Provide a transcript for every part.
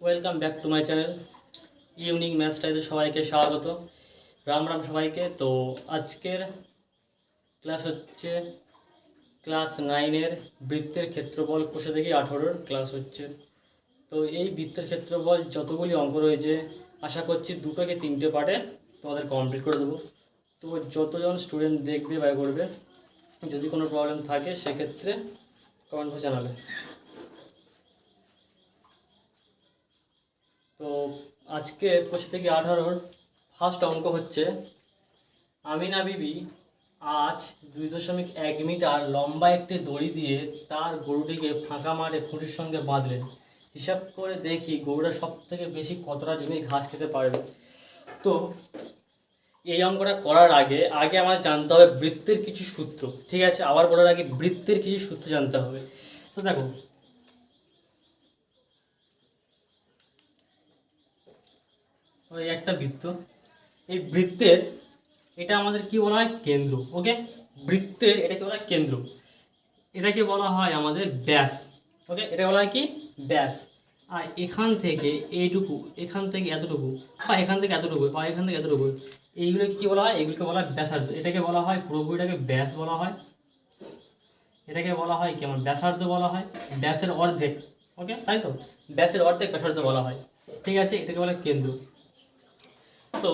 Welcome back to my channel unique ম্যাথটাইতে সবাইকে স্বাগত। রাম রাম সবাইকে। তো আজকের ক্লাস হচ্ছে ক্লাস নাইনের বৃত্তের ক্ষেত্রফল কোষে থেকে আঠারোর। ক্লাস হচ্ছে তো এই বৃত্তের ক্ষেত্রফল যতগুলি অঙ্ক রয়েছে, আশা করছি দুটো কি তিনটে পার্টে তোমাদের কমপ্লিট করে দেবো। তো যতজন স্টুডেন্ট দেখবে বা করবে, যদি কোনো প্রবলেম থাকে, সেক্ষেত্রে কমেন্ট করে জানাবে। তো আজকে পঁচিশ থেকে আঠারোর ফার্স্ট অঙ্ক হচ্ছে, আমিনা বিবি আজ দুই দশমিক এক মিটার লম্বা একটি দড়ি দিয়ে তার গরুটিকে ফাঁকা মাঠে খুঁটির সঙ্গে বাঁধলেন। হিসাব করে দেখি গরুটা সব থেকে বেশি কতটা জমি ঘাস খেতে পারবে তো এই অঙ্কটা করার আগে আগে আমার জানতে হবে বৃত্তের কিছু সূত্র, ঠিক আছে? আবার বলার আগে বৃত্তের কিছু সূত্র জানতে হবে। তো দেখো ওই একটা বৃত্ত। এই বৃত্তের এটা আমাদের কি বলা হয়? কেন্দ্র। ওকে বৃত্তের এটাকে বলা হয় কেন্দ্র। এটাকে বলা হয় আমাদের ব্যাস। ওকে এটা বলা হয় কি? ব্যাস। আর এখান থেকে এইটুকু, এখান থেকে এতটুকু, বা এখান থেকে এতটুকু, বা এখান থেকে এতটুকু, এইগুলোকে কি বলা হয়? এগুলোকে বলা হয় ব্যাসার্ধ। এটাকে বলা হয় পুরোপুরিটাকে ব্যাস বলা হয়। এটাকে বলা হয় কি? আমার ব্যাসার্ধ বলা হয়। ব্যাসের অর্ধেক। ওকে তাই তো? ব্যাসের অর্ধেক ব্যাসার্ধ বলা হয়। ঠিক আছে? এটাকে বলা কেন্দ্র। তো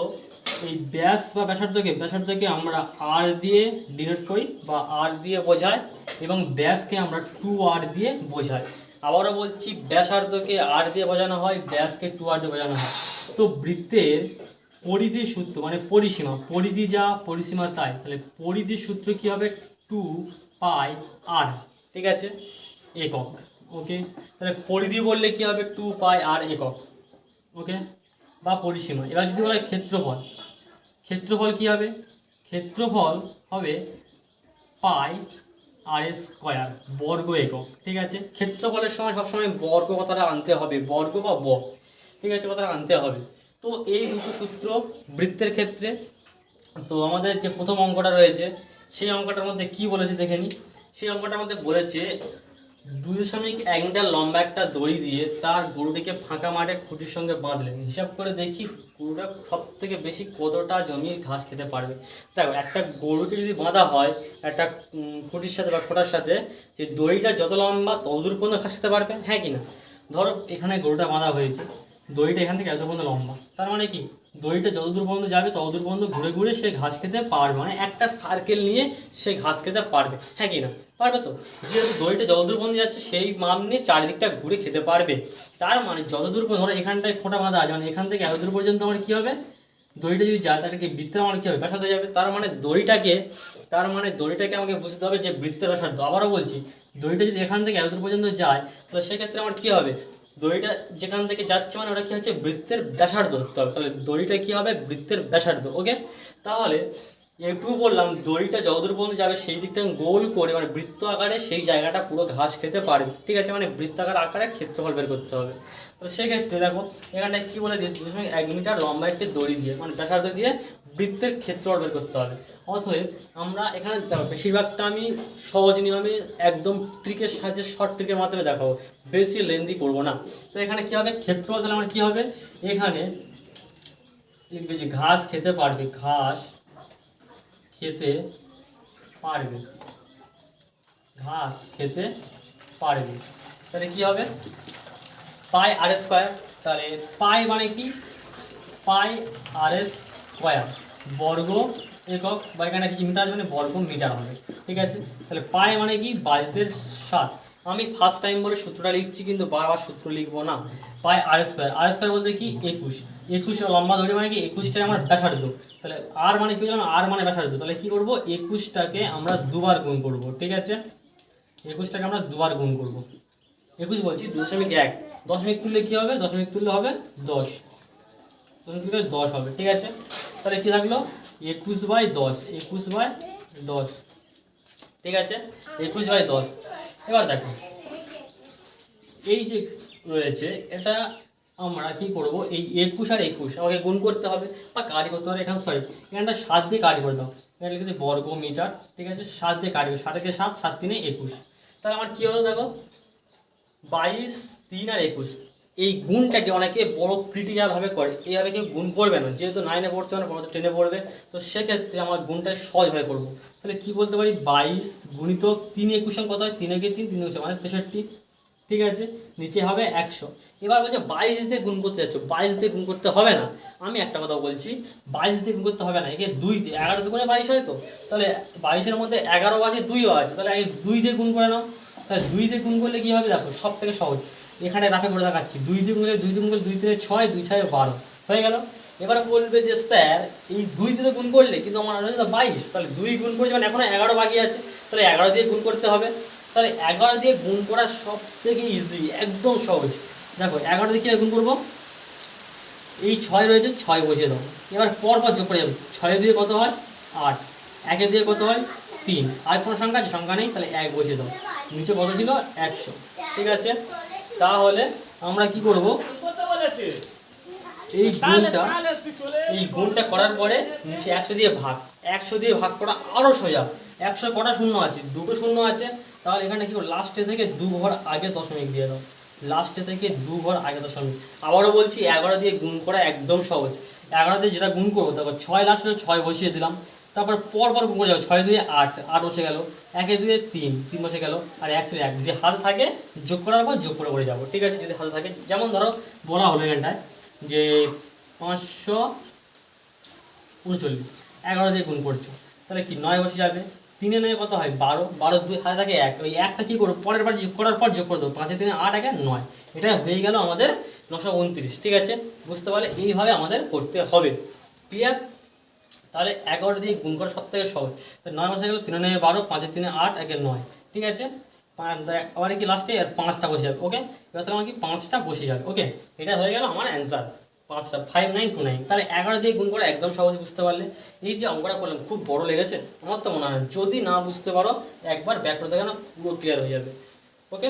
এই ব্যাস বা ব্যাসার্ধকে ব্যাসার্ধকে আমরা আর দিয়ে ডিনোট করি বা আর দিয়ে বোঝাই এবং ব্যাসকে আমরা টু আর দিয়ে বোঝাই। আবারও বলছি, ব্যাসার্ধকে আর দিয়ে বোঝানো হয়, ব্যাসকে টু আর দিয়ে বোঝানো হয়। তো বৃত্তের পরিধি সূত্র মানে পরিসীমা, পরিধি যা, পরিসীমা তাই, তাহলে পরিধি সূত্র কি হবে? টু পাই আর ঠিক আছে? একক ওকে তাহলে পরিধি বললে কি হবে? টু পাই আর একক ওকে বা পরিসীমা এবার যদি বলা হয় ক্ষেত্রফল ক্ষেত্রফল কি হবে? ক্ষেত্রফল হবে পাই আর স্কোয়ার বর্গ একক, ঠিক আছে? ক্ষেত্রফলের সময় সবসময় বর্গ কথাটা আনতে হবে, বর্গ বা ব, ঠিক আছে? কথাটা আনতে হবে। তো এই দুটো সূত্র বৃত্তের ক্ষেত্রে, তো আমাদের যে প্রথম অঙ্কটা রয়েছে, সেই অঙ্কটার মধ্যে কি বলেছে দেখে নিই সেই অঙ্কটার মধ্যে বলেছে দুই দশমিক এক মিটার লম্বা একটা দড়ি দিয়ে তার গরুটিকে ফাঁকা মাঠে খুঁটির সঙ্গে বাঁধলেন। হিসাব করে দেখি গরুটা সব থেকে বেশি কতটা জমির ঘাস খেতে পারবে। দেখো, একটা গরুকে যদি বাঁধা হয়, একটা খুঁটির সাথে বা খোটার সাথে, যে দড়িটা যত লম্বা ততদূর পর্যন্ত ঘাস খেতে পারবে হ্যাঁ কি না? ধরো, এখানে গরুটা বাঁধা হয়েছে, দড়িটা এখান থেকে এত পর্যন্ত লম্বা। তার মানে কি? দড়িটা যতদূর পর্যন্ত যাবে ততদূর পর্যন্ত ঘুরে ঘুরে সে ঘাস খেতে পারবে। মানে একটা সার্কেল নিয়ে সে ঘাস খেতে পারবে হ্যাঁ কি না? পারবে তো? যেহেতু দড়িটা যতদূর পর্যন্ত যাচ্ছে, সেই মাপ নিয়ে চারিদিকটা ঘুরে খেতে পারবে। তার মানে যতদূর পর্যন্ত ধরো এখানটায় খোঁটা বাঁধা আছে মানে এখান থেকে এতদূর পর্যন্ত আমার কী হবে? দড়িটা যদি যায়, তাহলে কি বৃত্তের আমার কী হবে? ব্যাসার্ধ যাবে। তার মানে দড়িটাকে, তার মানে দড়িটাকে আমাকে বুঝতে হবে যে বৃত্তের ব্যাসার্ধ। আবারও বলছি, দড়িটা যদি এখান থেকে এতদূর পর্যন্ত যায়, তাহলে সেক্ষেত্রে আমার কী হবে? দড়িটা যেখান থেকে যাচ্ছে মানে ওটা কী হচ্ছে? বৃত্তের ব্যাসার্ধ ধরতে হবে। তাহলে দড়িটা কী হবে? বৃত্তের ব্যাসার্ধ ওকে তাহলে এটুকু বললাম, দড়িটা যতদূর পর্যন্ত যাবে সেই দিকটা গোল করে মানে বৃত্ত আকারে সেই জায়গাটা পুরো ঘাস খেতে পারবে। ঠিক আছে মানে বৃত্তাকার আকারে ক্ষেত্রফল বের করতে হবে। তো সেক্ষেত্রে দেখো এখানটায় কি বলে দিয়ে দু দশমিক এক মিটার লম্বা একটি দড়ি দিয়ে মানে ব্যাসার্ধ দিয়ে বৃত্তের ক্ষেত্রফল বের করতে হবে। অতএব আমরা এখানে বেশিরভাগটা আমি সহজ নিয়মে একদম ট্রিকের সাহায্যে শর্ট ট্রিকের মাধ্যমে দেখাবো। বেশি লেন্দি করব না। তো এখানে কি হবে? ক্ষেত্রফল তাহলে আমার কী হবে? এখানে যে ঘাস খেতে পারবে, ঘাস। খেতে পারবে। ঘাস খেতে পারবে। তাহলে কি হবে? Pi r square. তাহলে পাই মানে কি? Pi r square. বর্গ একক, বা এখানে কি মিটার মানে বর্গ মিটার হবে। ঠিক আছে? তাহলে পাই মানে কি? বাইশের সাত। আমি ফার্স্ট টাইম বলে সূত্রটা লিখছি, কিন্তু বারবার সূত্র লিখব না। পাই আর স্কোয়ার। আর স্কোয়ার বলতে কি? একুশ। একুশ লম্বা ধরে মানে কি? একুশটাই আমার ব্যাসার্ধ তাহলে আর মানে কি বললাম? আর মানে ব্যাসার্ধ তাহলে কি করব? একুশটাকে আমরা দুবার গুণ করব, ঠিক আছে? একুশটাকে আমরা দুবার গুণ করব। একুশ বলছি, দশমিক এক। দশমিক তুললে কি হবে? দশমিক তুললে হবে দশ। দশমিক তুললে দশ হবে, ঠিক আছে? তাহলে কি থাকল? একুশ বাই দশ। একুশ বাই দশ। ঠিক আছে? একুশ বাই দশ। এবার দেখো। এই যে রয়েছে, এটা আমরা কি করব? এই একুশ আর একুশ, আমাকে গুণ করতে হবে। বা কাজ করতে হবে এখানে সরি এখানটা সাত দিয়ে কাজ করে দাও। এখানে লিখেছে বর্গ মিটার ঠিক আছে? সাত দিয়ে কারি, সাত থেকে সাত সাত তিনে একুশ। তাহলে আমার কী হলো দেখো? বাইশ, তিন আর একুশ। এই গুণটাকে অনেকে বড় ক্রিটিক্যাল ভাবে করে। এইভাবে কেউ গুণ করবে না। যেহেতু নাইনে পড়ছে মানে পড়তে টেনে পড়বে, তো সেক্ষেত্রে আমার গুণটা সহজভাবে করব। তাহলে কি বলতে পারি? বাইশ গুণিত তিন একুশন কত হয়? তিন একে তিন তিন একুশে মানে তেষট্টি। ঠিক আছে? নিচে হবে একশো। এবার বলছে বাইশ দিয়ে গুণ করতে যাচ্ছ, বাইশ দিয়ে গুণ করতে হবে না। আমি একটা কথা বলছি, বাইশ দিয়ে গুণ করতে হবে না, একে দুই দিয়ে, এগারো দুগুণে বাইশ হয় তো? তাহলে বাইশের মধ্যে এগারো আছে দুইও আছে, তাহলে আগে দুই দিয়ে গুণ করে নাও। তাহলে দুই দিয়ে গুণ করলে কী হবে দেখো সব থেকে সহজ। এখানে রাখে করে দেখাচ্ছি, দুই দিয়ে গুণ করলে দুই দিয়ে গুণ দুই থেকে ছয়, দুই ছয় বারো। হয়ে গেল? এবার বলবে যে স্যার, এই দুই দিয়ে গুণ করলে, কিন্তু আমার বাইশ, তাহলে দুই গুণ করছে মানে এখনও এগারো বাকি আছে, তাহলে এগারো দিয়ে গুণ করতে হবে। তাহলে এগারো দিয়ে গুণ করা সব থেকে ইজি একদম সহজ। দেখো, এগারো দিয়ে কীভাবে গুণ করব? এই ছয় রয়েছে, ছয় বসিয়ে দেবো এবার পর পর যোগ করে যাবে ছয় দিয়ে কত হয়? আট। একে দিয়ে কত হয়? তিন। আর কোনো সংখ্যা আছে? সংখ্যা নেই? তাহলে এক বসিয়ে দেবো নিচে কত ছিল? একশো। ঠিক আছে? তাহলে আমরা কি করব? এই গুণটা এই গুণটা করার পরে নিচে একশো দিয়ে ভাগ। একশো দিয়ে ভাগ করা আরও সোজা। একশো কটা শূন্য আছে, দুটো শূন্য আছে, তাহলে এখানে কি লাস্টে থেকে দু ঘর আগে দশমিক দিয়ে দাও। লাস্টে থেকে দু ঘর আগে দশমিক। আবারও বলছি, এগারো দিয়ে গুণ করা একদম সহজ। এগারো দিয়ে যেটা গুণ করব, তারপর ছয় লাস্টে ছয় বসিয়ে দিলাম, তারপর পর পর গুণ করে যাব, ছয় দুয়ে আট আট বসে গেল, একে দুয়ে তিন তিন বসে গেল, আর এক থেকে এক। যদি হাতে থাকে, যোগ করার পর যোগ করে করে যাব, ঠিক আছে? যদি হাতে থাকে, যেমন ধরো, বলা হলো এখানটায় যে পাঁচশো উনচল্লিশ, এগারো দিয়ে গুণ করছ, তাহলে কি নয় বসে যাবে? তিনে নয় কত হয়? বারো বারো, দুই হাতে থাকে এক। ওই একটা কী করব? পরের বার যোগ করার পর যোগ করে দেবো। পাঁচে তিনে আট, একে নয়। এটা হয়ে গেল আমাদের নশো উনত্রিশ, ঠিক আছে? বুঝতে পারলে এইভাবে আমাদের করতে হবে। ক্লিয়ার তাহলে এগারো দিয়ে গুণ করা সব থেকে সহজ। তো নয় বসে গেল, তিনে নয়, বারো, পাঁচে তিনে আট, একে নয়। ঠিক আছে? আবার কি লাস্টে আর পাঁচটা বসে যাবে ওকে এবার তাহলে আমার কি পাঁচটা বসে যাবে ওকে এটা হয়ে গেল আমার অ্যান্সার পাঁচটা ফাইভ নাইন টু নাইন তাহলে এগারো দিয়ে গুণ করে একদম সহজে বুঝতে পারলে এই যে অঙ্কটা করলাম, খুব বড় লেগেছে। আমার তো মনে হয় যদি না বুঝতে পারো, একবার ব্যাক করে দেখো না পুরো ক্লিয়ার হয়ে যাবে। ওকে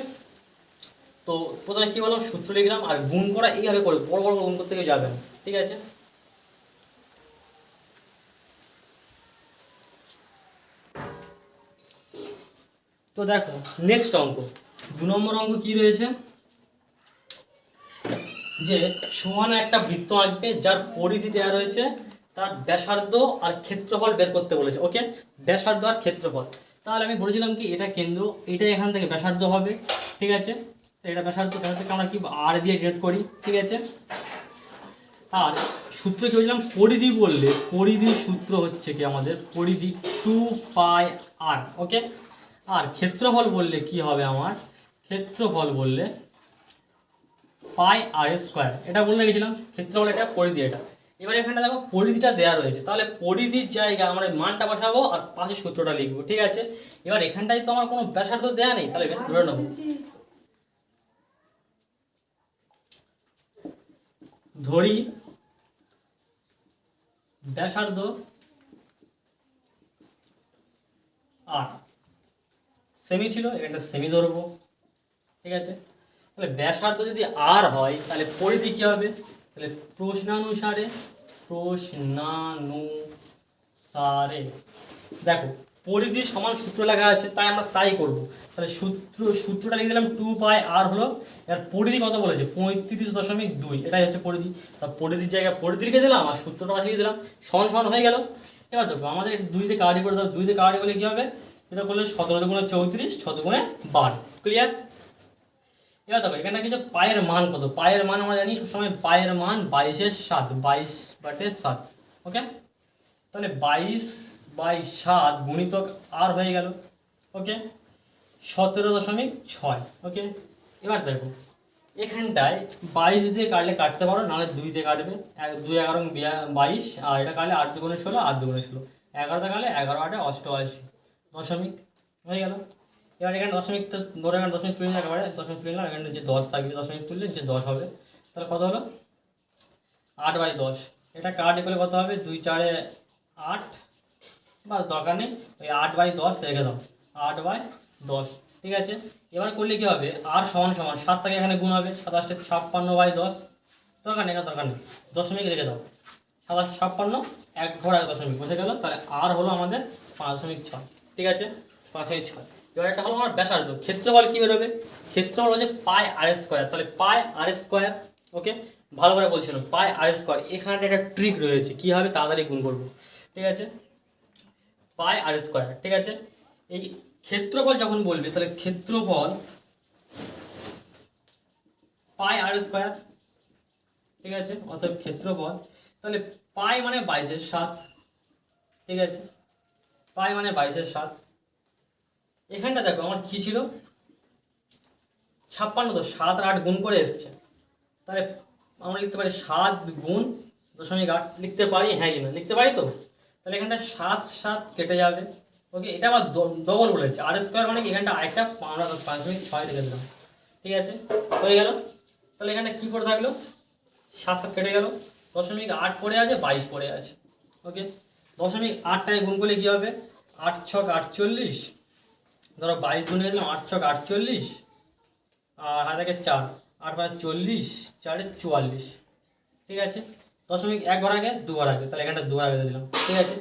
তো প্রথমে কী বললাম? সূত্র লিখলাম আর গুণ করা এইভাবে করে, বড় বড় গুণ করতে কেউ যাবে না। ঠিক আছে? তো দেখো নেক্সট অঙ্ক। দু নম্বর অঙ্ক কি রয়েছে? যে সমান একটা বৃত্ত আঁকবে, যার পরিধি দেওয়া রয়েছে তার ব্যাসার্ধ আর ক্ষেত্রফল বের করতে বলেছে। ওকে? ব্যাসার্ধ আর ক্ষেত্রফল। তাহলে আমি বলেছিলাম কি, এটা কেন্দ্র, এটা এখান থেকে ব্যাসার্ধ হবে, ঠিক আছে? এটা ব্যাসার্ধ ব্যাসার্ধ থেকে আমরা কি আর দিয়ে ডিনোট করি, ঠিক আছে? আর সূত্র কি বলছিলাম? পরিধি বললে, পরিধির সূত্র হচ্ছে কি আমাদের? পরিধি টু পাই আর ওকে? আর ক্ষেত্রফল বললে কি হবে আমার? ক্ষেত্রফল বললে পাই আর স্কোয়ার। এটা বলে রেখেছিলাম ক্ষেত্রফল এটা, পরিধি এটা। এবার এখানটা দেখো পরিধিটা দেওয়া রয়েছে। তাহলে পরিধির জায়গায় আমরা মানটা বসাবো আর পাশে সূত্রটা লিখব, ঠিক আছে? এবার এখানটায় তো আমার কোনো ব্যাসার্ধ দেওয়া নেই, তাহলে ধরে নেব। ধরি ব্যাসার্ধ আর। সেমি ছিল, এখানটা সেমি ধরবো, ঠিক আছে? তাহলে ব্যাসার্ধ যদি আর হয়, তাহলে পরিধি কি হবে? তাহলে প্রশ্নানুসারে প্রশ্নানুসারে দেখো পরিধি সমান সূত্র লেখা আছে, তাই আমরা তাই করব। তাহলে সূত্র, সূত্রটা লিখে দিলাম টু পাই আর হলো এর পরিধি কত বলেছে? পঁয়ত্রিশ দশমিক দুই, এটাই হচ্ছে পরিধি তা পরিধির জায়গায় পরিধি লিখে দিলাম, আর সূত্রটা লিখে দিলাম, সমান সমান হয়ে গেল। এবার দেখো, আমাদের একটু দুই দিয়ে কার্ডি করে দাও, দুই দিয়ে কার্ডি করলে কী হবে? এটা করলে সতেরো গুণে চৌত্রিশ শত গুণে বার ক্লিয়ার এবার দেখো, এখানে কিছু পায়ের মান কত? পায়ের মান আমরা জানি সবসময় পায়ের মান বাইশের সাত, বাইশ বাটে সাত ওকে তাহলে বাইশ বাই সাত গুণিতক আর হয়ে গেল ওকে সতেরো দশমিক ছয় ওকে এবার দেখো, এখানটায় বাইশ দিয়ে কাটলে কাটতে পারো, নাহলে দুই দিয়ে কাটবে, এক, দুই, এগারো বাইশ, আর এটা কাটলে আট দুগুণে ষোলো, আট দুগুণে ষোলো এগারোটা কাটলে এগারো আটে অষ্টআশি দশমিক, হয়ে গেল। এবার এখানে দশমিক তো ধরে এখানে দশমিক তুলে নিলাম একেবারে, দশমিক তুলে নিলাম, এখানে যে দশ থাকবে, দশমিক তুললে যে দশ হবে। তাহলে কত হলো? আট বাই দশ। এটা কাটে করলে কত হবে? দুই চারে আট। বা দরকার নেই। ওই আট বাই দশ রেখে দাও। আট বাই দশ। ঠিক আছে? এবার করলে কি হবে? আর সমান সমান, সাত থেকে এখানে গুণ হবে। সাতাশটা ছাপ্পান্ন বাই দশ। দরকার নেই দরকার নেই। দশমিক রেখে দাও। সাতাশ ছাপ্পান্ন, এক ঘর এক দশমিক। বসে গেল? তাহলে আর হলো আমাদের পাঁচ দশমিক ছয়। ঠিক আছে? পাঁচ দশমিক ছয়। এবার একটা হলো আমার ব্যাসার্ধ। ক্ষেত্রফল কি বেরোবে? ক্ষেত্রফল হচ্ছে পাই আর স্কোয়ার তাহলে পাই আর স্কোয়ার ওকে ভালো করে বলছিলাম পাই আর স্কোয়ার এখানে একটা ট্রিক রয়েছে। কি হবে? তাড়াতাড়ি গুণ করব। ঠিক আছে? পাই আর স্কোয়ার ঠিক আছে? এই ক্ষেত্রফল যখন বলবে, তাহলে ক্ষেত্রফল পাই আর স্কোয়ার ঠিক আছে? অতএব ক্ষেত্রফল, তাহলে পাই মানে বাইশের সাত, ঠিক আছে? পাই মানে বাইশের সাত। এখানটা দেখো, আমার কি ছিল? ছাপ্পান্ন তো সাত আট গুণ করে এসছে। তাহলে আমরা লিখতে পারি সাত গুণ দশমিক আট, লিখতে পারি? হ্যাঁ কি না, লিখতে পারি তো? তাহলে এখানটা সাত সাত কেটে যাবে। ওকে এটা আবার ডবল বলেছে আর স্কোয়ার মানে এখানটা আরেকটা আমরা পাঁচ দশমিক ছয় লিখে দিলাম। ঠিক আছে? হয়ে গেল। তাহলে এখানটা কী করে থাকল? সাত সাত কেটে গেল। দশমিক আট পড়ে আছে, বাইশ পড়ে আছে। ওকে দশমিক আটটায় গুণ করলে কী হবে? আট ছক আটচল্লিশ। ধরো বাইশ গুণে দিলাম আট ছক আটচল্লিশ, আর হাত চার, আট পাঁচ চল্লিশ, চারে চুয়াল্লিশ, ঠিক আছে? দশমিক এক ঘর আগে, দু ঘর আগে, তাহলে এখানটা দু ঘর আগে দিলাম, ঠিক আছে?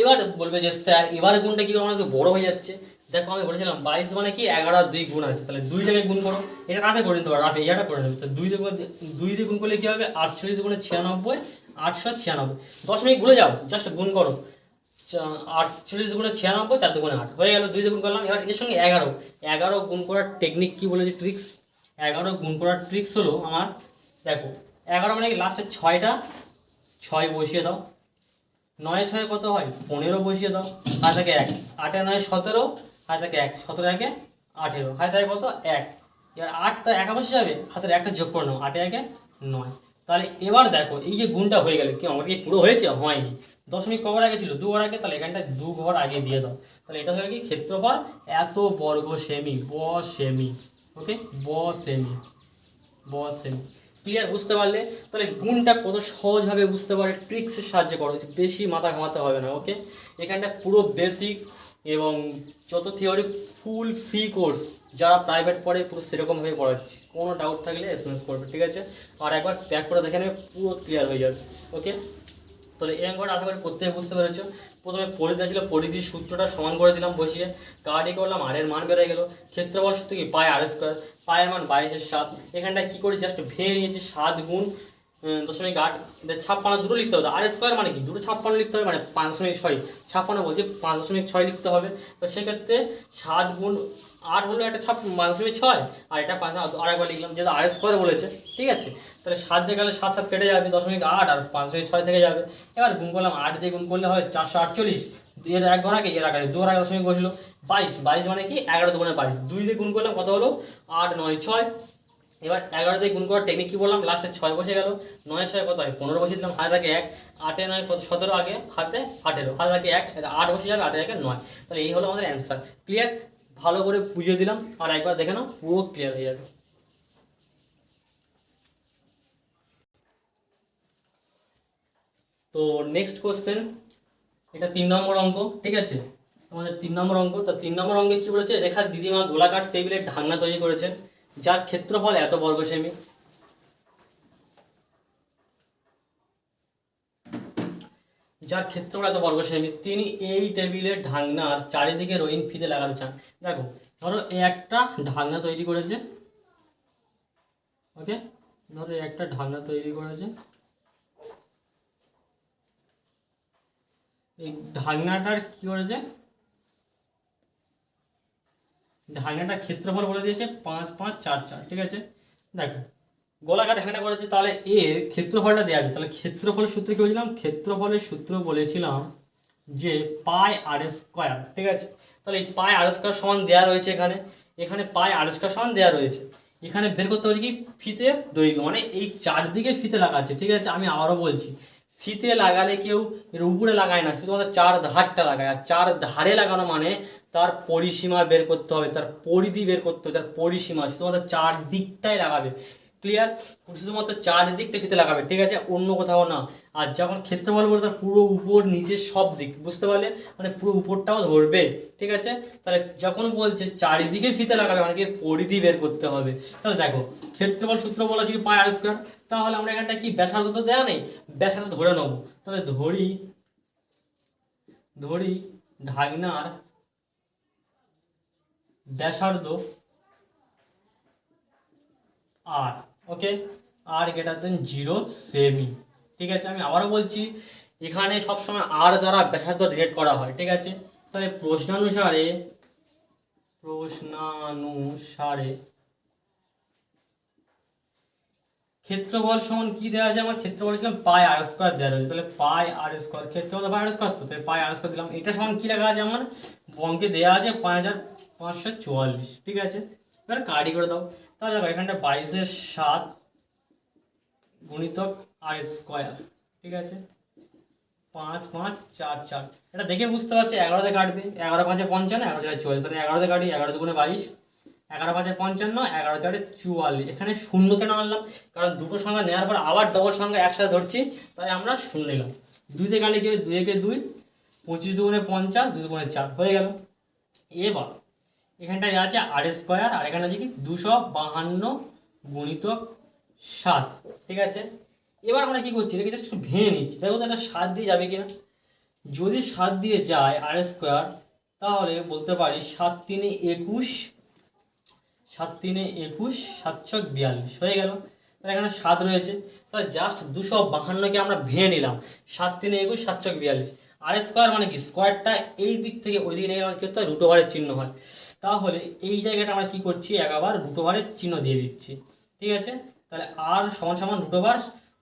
এবার বলবে যে, স্যার, এবার গুণটা কি আমাদের বড় হয়ে যাচ্ছে। দেখো, আমি বলেছিলাম, বাইশ মানে কি এগারো দুই গুণ আছে, তাহলে দুই জায়গায় গুণ করো। এটা রাফে করে নিতে পারো, রাফে এটা করে নেবে। দুই দিয়ে দুই দিয়ে গুণ করলে কি হবে? আটচল্লিশ গুণে ছিয়ানব্বই, আটশো ছিয়ানব্বই। দশমিক ভুলে যাও, জাস্ট গুণ করো। আটচল্লিশ গুণে ছিয়ানব্বই, চার দুগুণে আট। হয়ে গেল, দুই দিয়ে গুণ করলাম। এবার এর সঙ্গে এগারো। এগারো গুণ করার টেকনিক কি বলেছে ট্রিক্স এগারো গুণ করার ট্রিক্স হলো আমার, দেখো, এগারো মানে লাস্টে ছয়টা? ছয় বসিয়ে দাও। নয় ছয় কত হয়? পনেরো বসিয়ে দাও। হাত থেকে এক। আটে নয় সতেরো। হাত থেকে এক। সতেরো একে আঠেরো। হাত কত? এক। এবার আটটা একা বসে যাবে। হাতের একটা যোগ করে নাও। আটে একে নয়। তাহলে এবার দেখো, এই যে গুণটা হয়ে গেল, কি আমার কি পুরো হয়েছে? হয়নি। দশমিক কবার আগে ছিল, দু ঘর আগে, তাহলে এখানটা দু ঘর আগে দিয়ে দাও। তাহলে এটা হয়ে কি? ক্ষেত্রফল এত বর্গ সেমি, ব সেমি ওকে ব সেমি ব সেমি। ক্লিয়ার বুঝতে পারলে? তাহলে গুণটা কত সহজভাবে বুঝতে পারে ট্রিক্সের সাহায্যে করো বেশি মাথা ঘামাতে হবে না ওকে এখানটা পুরো বেসিক এবং যত থিওরি ফুল ফ্রি কোর্স যারা প্রাইভেট পড়ে পুরো সেরকমভাবে পড়াচ্ছি কোনো ডাউট থাকলে এস করবে, ঠিক আছে? আর একবার প্যাক করে দেখে নেবে, পুরো ক্লিয়ার হয়ে যাবে ওকে তাহলে এই অঙ্কটা আশা করি প্রত্যেকে বুঝতে পেরেছ। প্রথমে পরিধি ছিল পরিধির সূত্রটা সমান করে দিলাম বসিয়ে। কাটি করলাম? আরের মান বেড়ে গেলো। ক্ষেত্রফল সূত্র কি? পায় আর স্কোয়ার পায়ের মান বাইশের সাত। এখানটায় কী করি? জাস্ট ভেঙে নিয়েছি সাত গুণ দশমিক আট ছাপ্পান্ন দুটো লিখতে হবে। আর স্কোয়ার মানে কি? দুটো ছাপ্পান্ন লিখতে হবে মানে পাঁচ দশমিক ছয়। ছাপ্পান্ন বলছি, পাঁচ দশমিক ছয় লিখতে হবে। তো সেক্ষেত্রে সাত গুণ আট হলো একটা ছাপ পাঁচ দশমিক ছয়, আর এটা পাঁচ আর একবার লিখলাম, যেহেতু আর স্কোয়ার বলেছে, ঠিক আছে? তাহলে সাত দিয়ে গেলে সাত সাত কেটে যাবে দশমিক আট, আর পাঁচ দশমিক ছয় থেকে যাবে। এবার গুণ করলাম আট দিয়ে গুণ করলে হয় চারশো আটচল্লিশ। এর এক ঘর আগে, এর আগে দু আগে দশমিক বসল। বাইশ বাইশ মানে কি? এগারো দুগুণে বাইশ। দুই দিয়ে গুণ করলাম কত হলো? আট, নয়, ছয়। এবার এগারো দিয়ে গুণ করার টেকনিক কি বললাম? লাস্টে ছয় বসে গেল। নয় ছয় কত হয়? পনেরো বসে দিলাম, হাতে থাকে এক। আটে নয় কত? সতেরো আগে, হাতে আঠেরো। হাতে থাকে এক আট বসে যাবে আটে আগে নয়। তাহলে এই হলো আমাদের অ্যান্সার ক্লিয়ার ভালো করে বুঝিয়ে দিলাম। আর একবার দেখে নাও, পুরো ক্লিয়ার হয়ে যাবে। তো নেক্সট কোশ্চেন এটা তিন নম্বর অঙ্ক, ঠিক আছে? আমাদের তিন নম্বর অঙ্ক, তা তিন নম্বর অঙ্কে কি বলেছে? রেখার দিদিমা গোলাকার টেবিলের ঢাকনা তৈরি করেছেন যার ক্ষেত্রফল এত বর্গ সেমি যার ক্ষেত্রফল এত বর্গ সেমি তিনি এই টেবিলের ঢাকনার চারিদিকে রঙিন ফিতে লাগাতে চান। দেখো, ধরো একটা ঢাকনা তৈরি করেছে। ওকে? ধরো একটা ঢাকনা তৈরি করেছে। এই ঢাকনাটার কি করেছে? ঢাকনাটার ক্ষেত্রফল বলে দিয়েছে, পাঁচ পাঁচ, চার চার, ঠিক আছে? দেখো, গোলাকার ঢাকনা করেছে, তাহলে এর ক্ষেত্রফলটা দেওয়া আছে। তাহলে ক্ষেত্রফলের সূত্র কি বলেছিলাম? ক্ষেত্রফলের সূত্র বলেছিলাম যে পাই আর স্কোয়ার, ঠিক আছে? তাহলে এই পাই আর স্কোয়ার সমান দেওয়া রয়েছে এখানে। এখানে পাই আর স্কোয়ার সমান দেওয়া রয়েছে। এখানে বের করতে হচ্ছে কি? ফিতের দৈর্ঘ্য মানে এই চারদিকে ফিতে লাগাচ্ছে ঠিক আছে? আমি আবারও বলছি, ফিতে লাগালে কেউ এর উপরে লাগায় না, শুধুমাত্র চার ধারটা লাগায়, আর চার ধারে লাগানো মানে তার পরিসীমা বের করতে হবে, তার পরিধি বের করতে হবে, তার পরিসীমা শুধুমাত্র চার দিকটাই লাগাবে। ক্লিয়ার শুধুমাত্র চার দিকটা ফিতে লাগাবে, ঠিক আছে? অন্য কোথাও না। আর যখন ক্ষেত্রফল বলতে তার পুরো উপর নিচে সব দিক, বুঝতে পারলে? মানে পুরো উপরটাও ধরবে, ঠিক আছে? তাহলে যখন বলছে চারিদিকে ফিতে লাগাবে মানে কি? পরিধি বের করতে হবে। তাহলে দেখো, ক্ষেত্রফল সূত্র বলা আছে কি? পাই আর স্কোয়ার তাহলে আমরা এখানটা কি? ব্যাসার্ধ তো দেওয়া নেই, ব্যাসার্ধ ধরে নেব। তাহলে ধরি ধরি ঢাকনার ব্যাসার্ধ r okay r greater than zero semi ঠিক আছে? আমি আবারও বলছি, এখানে সবসময় আর দ্বারা ব্যাসার্ধ রিলেট করা হয়, ঠিক আছে? তাহলে প্রশ্নানুসারে প্রশ্নানুসারে ক্ষেত্রফল সমান কি দেওয়া আছে? আমার ক্ষেত্রফল ছিল পাই আর স্কোয়ার দেওয়া রয়েছে। তাহলে পাই আর স্কোয়ার ক্ষেত্রফল পাই আর স্কোয়ার তো, তাহলে পাই আর স্কোয়ার দিলাম। এটা সমান কি লেখা আছে? আমার অঙ্কে দেওয়া আছে পাঁচ হাজার পাঁচশো চুয়াল্লিশ, ঠিক আছে? এবার কাটি করে দাও। তাহলে দেখো, এখানটা বাইশের সাত গুণিতক আর স্কোয়ার, ঠিক আছে? পাঁচ পাঁচ, চার চার। এটা দেখে বুঝতে পারছ, এগারোতে কাটবে। এগারো পাঁচে পঞ্চান্ন, এগারো চারে চুয়াল্লিশ। তাহলে এগারোতে কাটি, এগারো দুগুণে বাইশ। এগারো পাঁচে পঞ্চান্ন, এগারো চারে চুয়াল্লিশ। এখানে শূন্য কেন আনলাম? কারণ দুটো সংখ্যা নেওয়ার পর আবার ডবল সংখ্যা একসাথে ধরছি, তাই আমরা শূন্য নিলাম। দুইতে কাটলে কি হবে? দুই একে দুই, পঁচিশ দুগুণে পঞ্চাশ, দুই দুগুণে চার। হয়ে গেল। এবার এখানটায় আছে আর স্কোয়ার, আর এখানে আছে কি দুশো বাহান্ন গুণিত সাত। ঠিক আছে? এবার আমরা কি করছি? এটাকে জাস্ট ভেঙে নিচ্ছি। দেখো তো এটা সাত দিয়ে যাবে কিনা? যদি সাত দিয়ে যায় আর স্কোয়ার, তাহলে বলতে পারি সাত তিনে একুশ, সাত তিনে একুশ, সাত ছক বিয়াল্লিশ। হয়ে গেল? তাহলে এখানে সাত রয়েছে। তাহলে জাস্ট দুশো বাহান্নকে আমরা ভেঙে নিলাম। সাত তিনে একুশ, সাত ছক বিয়াল্লিশ। আর স্কোয়ার মানে কি? স্কোয়ারটা এই দিক থেকে ওই দিকে নিয়ে হয়? রুট ওভারের চিহ্ন হয়। তাহলে এই জায়গাটা আমরা কি করছি? একাবার রুট ওভারের চিহ্ন দিয়ে দিচ্ছি। ঠিক আছে? তাহলে আর সমান সমান রুট ওভার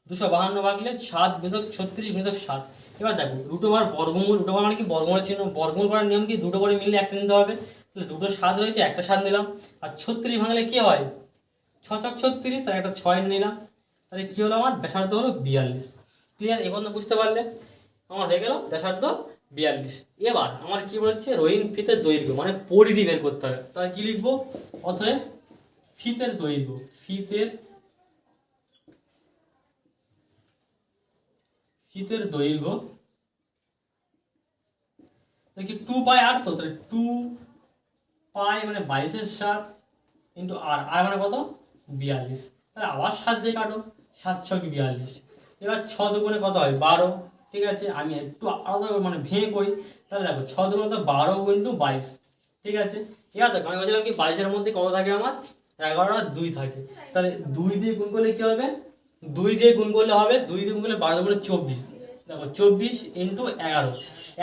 দুশো বাহান্ন ভাগলে সাত বিধক ছত্রিশ বিধক সাত। এবার দেখো রুট ওভার বর্গমূল রুট ওভার মানে কি? বর্গমূলের চিহ্ন, বর্গমূল করার নিয়ম কি? দুটো করে মিললে একটা নিতে হবে। তাহলে দুটো সাত রয়েছে, একটা সাত নিলাম। আর ছত্রিশ ভাঙলে কি হয়? ছ ছক ছত্রিশ, তাহলে একটা ছয় নিলাম। তাহলে কি হলো আমার? ব্যাসার্ধ হলো বিয়াল্লিশ। ক্লিয়ার এবার বুঝতে পারলে? আমার হয়ে গেল ব্যাসার্ধ বিয়াল্লিশ। এবার আমার কি বলছে? রোহিন ফিতের দৈর্ঘ্য মানে পরিধি বের করতে হবে। তাহলে কি লিখব? অতএব ফিতের দৈর্ঘ্য, ফিতের ফিতের দৈর্ঘ্য। দেখি টু পাই আর তো, তাহলে টু পাই মানে বাইশের সাত ইন্টু আর আর মানে কত? বিয়াল্লিশ। তাহলে আবার সাত দিয়ে কাটো, সাত ছক বিয়াল্লিশ। এবার ছ দুগুণে কত হয়? বারো। ঠিক আছে? আমি একটু আলাদা মানে ভেঙে করি। তাহলে দেখো, ছ দুগুণে তো বারো ইন্টু বাইশ, ঠিক আছে? এবার দেখো, আমি বলছিলাম কি, বাইশের মধ্যে কত থাকে আমার? এগারো আর দুই থাকে। তাহলে দুই দিয়ে গুণ করলে কি হবে? দুই দিয়ে গুণ করলে হবে, দুই দিয়ে গুণ করলে বারো দুগুণে চব্বিশ। দেখো, চব্বিশ ইন্টু এগারো।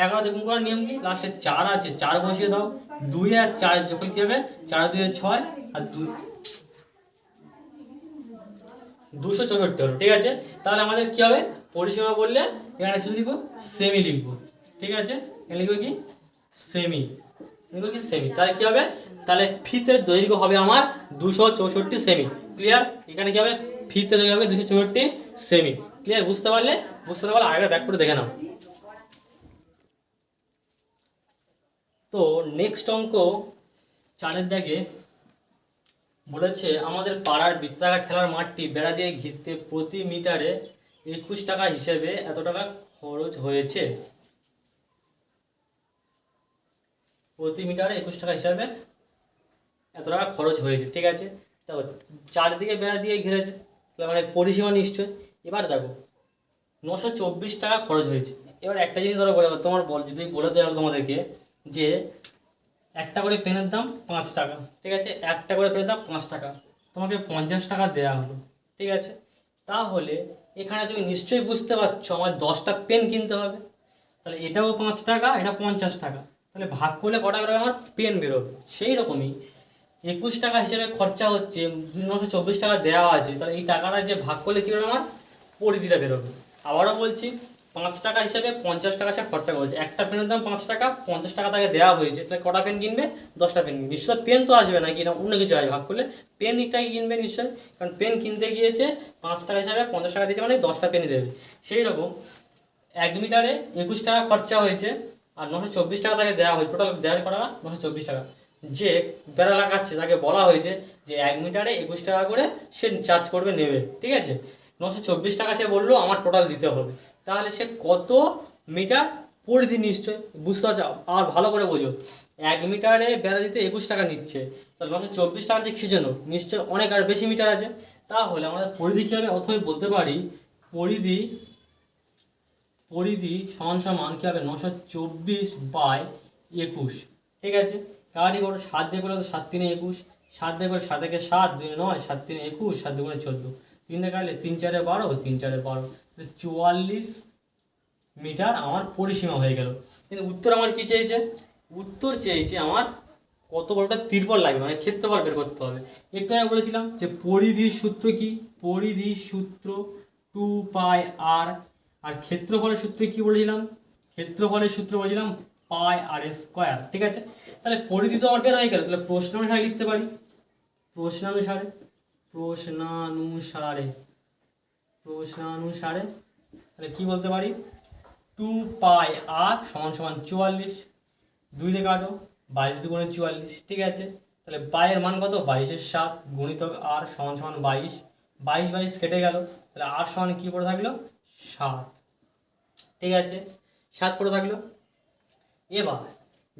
এগারো দিয়ে গুণ করার নিয়ম কি? লাস্টে চার আছে, চার বসিয়ে দাও। দুই আর চার যখন কি হবে? চার দুই ছয়, আর দুই দুশো চৌষট্টি হলো, ঠিক আছে? তাহলে আমাদের কি হবে? পরিসীমা বললে এখানে শুধু লিখব সেমি লিখব, ঠিক আছে? এখানে লিখব কি? সেমি লিখব কি? সেমি তাহলে কি হবে? তাহলে ফিতে দৈর্ঘ্য হবে আমার দুশো চৌষট্টি সেমি ক্লিয়ার এখানে কি হবে? ফিতে দৈর্ঘ্য হবে দুশো চৌষট্টি সেমি ক্লিয়ার বুঝতে পারলে? বুঝতে পারলে আরেকবার ব্যাক করে দেখে নাও। তো নেক্সট অঙ্ক চারের দাগে বলেছে, আমাদের পাড়ার বৃত্তাকার খেলার মাঠটি বেড়া দিয়ে ঘিরতে প্রতি মিটারে একুশ টাকা হিসেবে এত টাকা খরচ হয়েছে। প্রতি মিটারে একুশ টাকা হিসাবে এত টাকা খরচ হয়েছে। ঠিক আছে? দেখো, চারদিকে বেড়া দিয়ে ঘিরেছে মানে পরিসীমা নিশ্চয় এবার দেখো, নশো চব্বিশ টাকা খরচ হয়েছে। এবার একটা জিনিস ধরো বলে, তোমার বল যদি বলে দেওয়া তোমাদেরকে যে একটা করে পেনের দাম পাঁচ টাকা, ঠিক আছে? একটা করে পেনের দাম পাঁচ টাকা। তোমাকে পঞ্চাশ টাকা দেওয়া হলো, ঠিক আছে? তাহলে এখানে তুমি নিশ্চয়ই বুঝতে পারছ, আমার দশটা পেন কিনতে হবে। তাহলে এটাও পাঁচ টাকা, এটা পঞ্চাশ টাকা। তাহলে ভাগ করলে কটা করে আমার পেন বেরোবে? সেই রকমই একুশ টাকা হিসেবে খরচা হচ্ছে, নশো চব্বিশ টাকা দেওয়া আছে। তাহলে এই টাকাটা যে ভাগ করলে কী হবে আমার পরিধিটা বেরোবে? আবারও বলছি পাঁচ টাকা হিসেবে পঞ্চাশ টাকা সে খরচা করেছে। একটা পেনের দাম পাঁচ টাকা, পঞ্চাশ টাকা তাকে দেওয়া হয়েছে। তাহলে কটা পেন কিনবে? দশটা পেন কিনবে। নিশ্চয় পেন তো আসবে না, কিনা অন্য কিছু আসবে ভাগ করলে পেন একটাই কিনবে নিশ্চয় কারণ পেন কিনতে গিয়েছে, পাঁচ টাকা হিসাবে পঞ্চাশ টাকা দিয়েছে মানে দশটা পেনই দেবে। সেই রকম এক মিটারে একুশ টাকা খরচা হয়েছে, আর নশো চব্বিশ টাকা তাকে দেওয়া হয়েছে। টোটাল দেওয়ার কটা? নশো চব্বিশ টাকা। যে বেড়া লাগাচ্ছে, তাকে বলা হয়েছে যে এক মিটারে একুশ টাকা করে সে চার্জ করবে, নেবে। ঠিক আছে? নশো চব্বিশ টাকা সে বলল, আমার টোটাল দিতে হবে। তাহলে সে কত মিটার পরিধি নিশ্চয়? বুঝতে পারছ? আর ভালো করে বোঝো। এক মিটারে বেড়া দিতে একুশ টাকা নিচ্ছে। তাহলে নশো চব্বিশ টাকা কী জন্য? নিশ্চয় অনেক আর বেশি মিটার আছে। তাহলে আমাদের পরিধি কী হবে অথবা বলতে পারি? পরিধি পরিধি সমান সমান কী হবে? নশো চব্বিশ বাই একুশ। ঠিক আছে? কারি করো? সাত দিয়ে করলে তো সাত তিনে একুশ। সাত দিয়ে করে সাত একে সাত, দুই নয়, সাত তিনে একুশ, সাত দুগুণে চোদ্দ। তিন দিয়ে কাটলে তিন চারে বারো, তিন চারে বারো। তো চুয়াল্লিশ মিটার আমার পরিসীমা হয়ে গেল। কিন্তু উত্তর আমার কি চেয়েছে উত্তর চেয়েছে আমার কত বড়টা তিরপল লাগবে মানে ক্ষেত্রফল বের করতে হবে। একটু আমি বলেছিলাম যে পরিধির সূত্র কি? পরিধির সূত্র টু পাই আর আর ক্ষেত্রফলের সূত্র কি বলেছিলাম? ক্ষেত্রফলের সূত্র বলেছিলাম পাই আর স্কোয়ার ঠিক আছে? তাহলে পরিধি তো আমার বের হয়ে গেল, তাহলে প্রশ্নানুসারে লিখতে পারি। প্রশ্নানুসারে প্রশ্নানুসারে। প্রশ্নানুসারে তাহলে কি বলতে পারি? টু পাই আর সমান সমান চুয়াল্লিশ। দুই দিয়ে কাটো বাইশ দুগুণে চুয়াল্লিশ, ঠিক আছে? তাহলে পায়ের মান কত? বাইশের সাত গুণিতক আর সমান সমান বাইশ। বাইশ বাইশ কেটে গেল। তাহলে আর সমান কী পড়ে থাকল? সাত। ঠিক আছে? সাত পড়ে থাকল। এবার,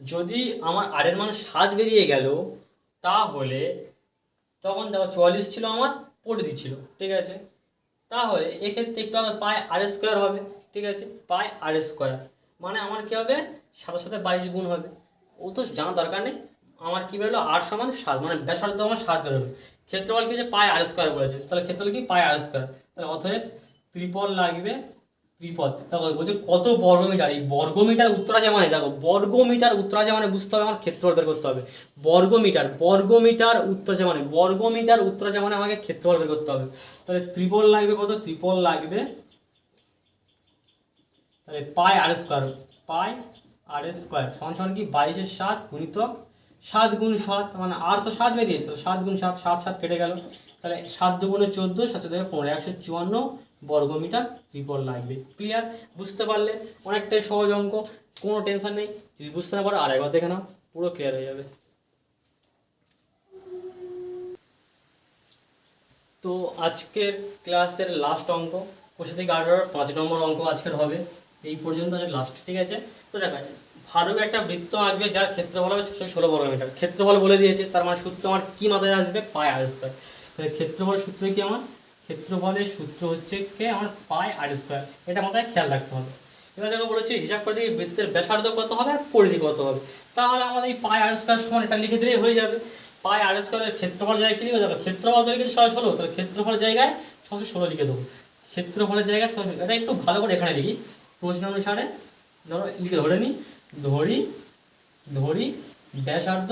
যদি আমার আরের মান সাত বেরিয়ে গেল, তাহলে তখন দেখো চুয়াল্লিশ ছিল আমার পরিধি ছিল। ঠিক আছে? তাহলে এক্ষেত্রে একটু আমার পায়ে আর স্কোয়ার হবে, ঠিক আছে? পায়ে আর স্কোয়ার মানে আমার কী হবে? সাথে সাথে বাইশ গুণ হবে। ও তো জানা দরকার নেই। আমার কী বেরোলো? আট সমান সাত মানে ব্যাসার্ধ আমার সাত বেরোলো। ক্ষেত্রফল কী হচ্ছে পায়ে আর স্কোয়ার বলেছে? তাহলে ক্ষেত্রফল কি? পায়ে আর স্কোয়ার তাহলে অথবা ত্রিপল লাগবে ত্রিপল দেখো, বলছে কত বর্গমিটার? এই বর্গমিটার উত্তর আছে মানে দেখো, বর্গমিটার উত্তর আছে মানে বুঝতে হবে, আমার ক্ষেত্রফল বের করতে হবে। বর্গমিটার বর্গমিটার উত্তর আছে মানে বর্গমিটার উত্তর আছে মানে আমাকে ক্ষেত্রফল বের করতে হবে। তাহলে ত্রিপল লাগবে কত? ত্রিপল লাগবে, তাহলে পাই আর স্কোয়ার, পাই আর স্কোয়ার সমান সমান কি? বাইশের সাত গুণিত সাত গুণ সাত মানে আর তো সাত বেরিয়েছে সাত গুণ সাত সাত সাত কেটে গেল। তাহলে সাত দুগুণে চোদ্দ, সাত চোদ্দ, পনেরো, একশো চুয়ান্ন বর্গমিটার ত্রিপল লাগবে। ক্লিয়ার বুঝতে পারলে অনেকটাই সহজ অঙ্ক, কোনো টেনশন নেই। যদি বুঝতে না পারো, আর একবার দেখে নাও, পুরো ক্লিয়ার হয়ে যাবে। তো আজকের ক্লাসের লাস্ট অঙ্ক কোষে থেকে আঠারো, পাঁচ নম্বর অঙ্ক আজকের হবে। এই পর্যন্ত লাস্ট ঠিক আছে? তো দেখা ভারত একটা বৃত্ত আঁকবে যার ক্ষেত্রফল হবে ছশো ষোলো বর্গ মিটার ক্ষেত্রফল বলে দিয়েছে, তার মানে সূত্র আমার কি মাথায় আসবে? স্কোয়ার তাহলে ক্ষেত্রফল সূত্র কি আমার? ক্ষেত্রফলের সূত্র হচ্ছে কি আমার পাই আর স্কোয়ার এটা মাথায় খেয়াল রাখতে হবে। এবার দেখো বলেছি, হিসাব করে দেখি বৃত্তের ব্যাসার্ধ কত হবে আর পরিধি কত হবে। তাহলে আমাদের এই পাই আর স্কোয়ার সমান এটা লিখে দিলেই হয়ে যাবে। পাই আর স্কোয়ারের ক্ষেত্রফল জায়গায় কি লিখে দেবো? ক্ষেত্রফল লিখেছি ছশো ষোলো, তাহলে ক্ষেত্রফল জায়গায় ছশো ষোলো লিখে দেবো। ক্ষেত্রফলের জায়গায় ছশো এটা একটু ভালো করে এখানে লিখি। প্রশ্ন অনুসারে ধরো লিখে ধরে নিই ধরি ধরি ব্যাসার্ধ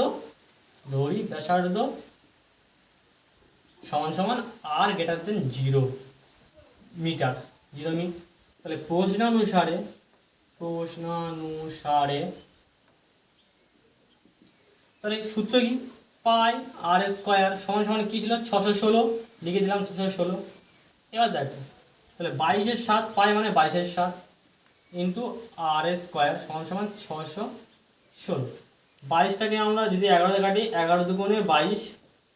ধরি ব্যাসার্ধ সমান সমান r greater than zero metre zero metre তাহলে প্রশ্নানুসারে প্রশ্নানুসারে, তাহলে সূত্র কি? পাই আর স্কোয়ার সমান সমান কী ছিল? ছশো ষোলো। লিখে দিলাম ছশো ষোলো। এবার দেখো, তাহলে বাইশের সাত, পাই মানে বাইশের সাত ইন্টু আর স্কোয়ার সমান সমান ছশো ষোলো। বাইশটাকে আমরা যদি এগারোতে কাটি, এগারো দুগুণে বাইশ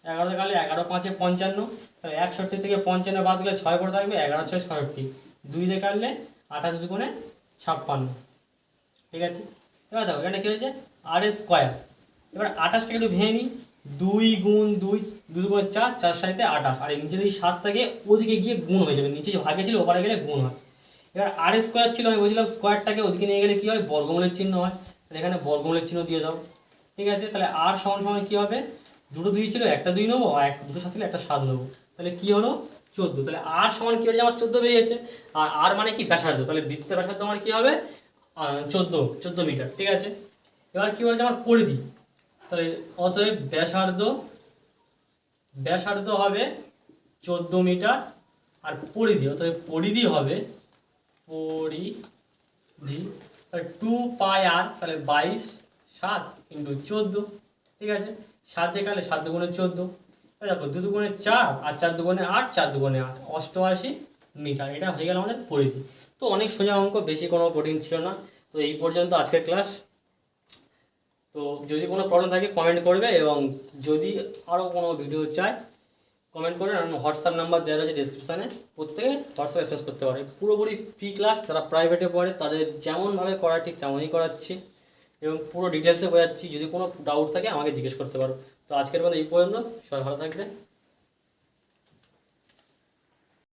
এগারোতে কাটলে এগারো, পাঁচে পঞ্চান্ন, তাহলে একষট্টি থেকে পঞ্চান্ন বাদ গেলে ছয় করে থাকবে, এগারো, ছয়, ছয়ষট্টি। দুই দিয়ে কাটলে আঠাশ দুগুণে ছাপ্পান্ন। ঠিক আছে? এবার দেখো, এখানে কী হয়েছে? R square. এবার আঠাশটাকে একটু ভেঙে নিই। দুই গুণ দুই দুই গুণ চার চার সাইতে আঠাশ। আর নিচে যদি সাত থাকে ওদিকে গিয়ে গুণ হয়ে যাবে, নিচে যে ভাগে ছিল ওপারে গেলে গুণ হয়। এবার আর স্কোয়ার ছিল, আমি বলছিলাম স্কোয়ারটাকে ওদিকে নিয়ে গেলে কী হয়? বর্গমূলের চিহ্ন হয়। তাহলে এখানে বর্গমূলের চিহ্ন দিয়ে দাও। ঠিক আছে? তাহলে আর সমান সমান কী হবে? দুটো দুই ছিল, একটা দুই নেব আর এক দুটো ছিল, একটা সাত নেব। তাহলে কী হলো? চোদ্দ। তাহলে আর সমান কী হয়েছে? আমার চোদ্দ বেরিয়েছে আর আর মানে কি? ব্যাসার্ধ। তাহলে বৃত্তের ব্যাসার্ধ আমার কী হবে? চোদ্দ। চোদ্দ মিটার। ঠিক আছে? এবার কী বলছে? আমার পরিধি। তাহলে অতএব ব্যাসার্ধ ব্যাসার্ধ হবে চোদ্দ মিটার আর পরিধি। অতএব পরিধি হবে পরিধি টু পাই আর তাহলে বাইশ, সাত ইন্টু চোদ্দ। ঠিক আছে? সাত দিয়ে কালে সাত দুগুণে চোদ্দ। দেখো, দু দুগুণে চার আর চার দুগুণে আট, চার দুগুণে আট অষ্টআশি মিটার। এটা হয়ে গেল আমাদের পরিধি। তো অনেক সোজা অঙ্ক, বেশি কোনো কঠিন ছিল না। তো এই পর্যন্ত আজকের ক্লাস। তো যদি কোনো প্রবলেম থাকে কমেন্ট করবে এবং যদি আরও কোনো ভিডিও চায় কমেন্ট করে আমি হোয়াটসঅ্যাপ নাম্বার দেওয়া আছে ডিসক্রিপশানে প্রত্যেকে হোয়াটসঅ্যাপ এসএস করতে পারে। পুরোপুরি ফ্রি ক্লাস যারা প্রাইভেটে পড়ে, তাদের যেমনভাবে করা ঠিক তেমনই করাচ্ছি। এবং পুরো ডিটেলসে বোঝাচ্ছি, যদি কোনো ডাউট থাকে আমাকে জিজ্ঞেস করতে পারো। তো আজকের মতো এই পর্যন্ত, সবাই ভালো থাকবে